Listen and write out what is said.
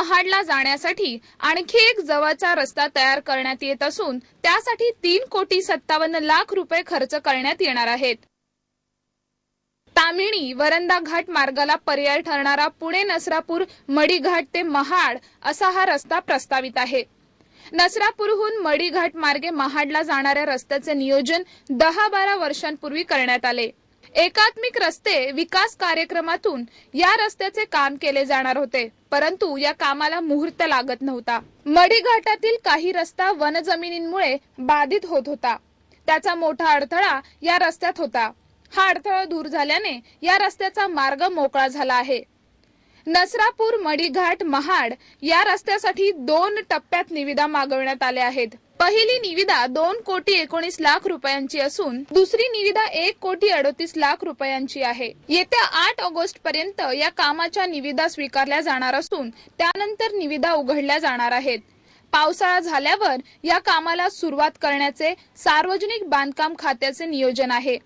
महाडला जाण्यासाठी आणखी एक जवळचा रस्ता तयार करण्यात येत असून त्यासाठी तीन कोटी सत्तावन्न लाख रुपये खर्च करण्यात येणार आहेत. तामिणी वरंदा घाट मार्गाला पर्याय ठरणारा पुणे नसरापूर मडीघाट ते महाड असा हा रस्ता प्रस्तावित आहे. नसरापूरहून मडीघाट मार्गे महाडला जाणाऱ्या रस्त्याचे नियोजन दहा बारा वर्षांपूर्वी करण्यात आले. एकात्मिक रस्ते विकास कार्यक्रमातून या रस्त्याचे काम केले जाणार होते. परंतु या कामाला मुहूर्त लागत नव्हता. मडी घाटातील काही रस्ता वनजमिनींमुळे बाधित होत होता. त्याचा मोठा अडथळा या रस्त्यात होता. हा अडथळा दूर झाल्याने या रस्त्याचा मार्ग मोकळा झाला आहे. नसरापूर मडीघाट महाड या रस्त्यासाठी दोन टप्प्यात निविदा मागवण्यात आल्या आहेत. पहिली निविदा दोन कोटी एकोणीस लाख रुपयांची असून दुसरी निविदा एक कोटी अडतीस लाख रुपयांची आहे. येत्या आठ ऑगस्ट पर्यंत या कामाच्या निविदा स्वीकारल्या जाणार असून त्यानंतर निविदा उघडल्या जाणार आहेत. पावसाळा झाल्यावर या कामाला सुरुवात करण्याचे सार्वजनिक बांधकाम खात्याचे नियोजन आहे.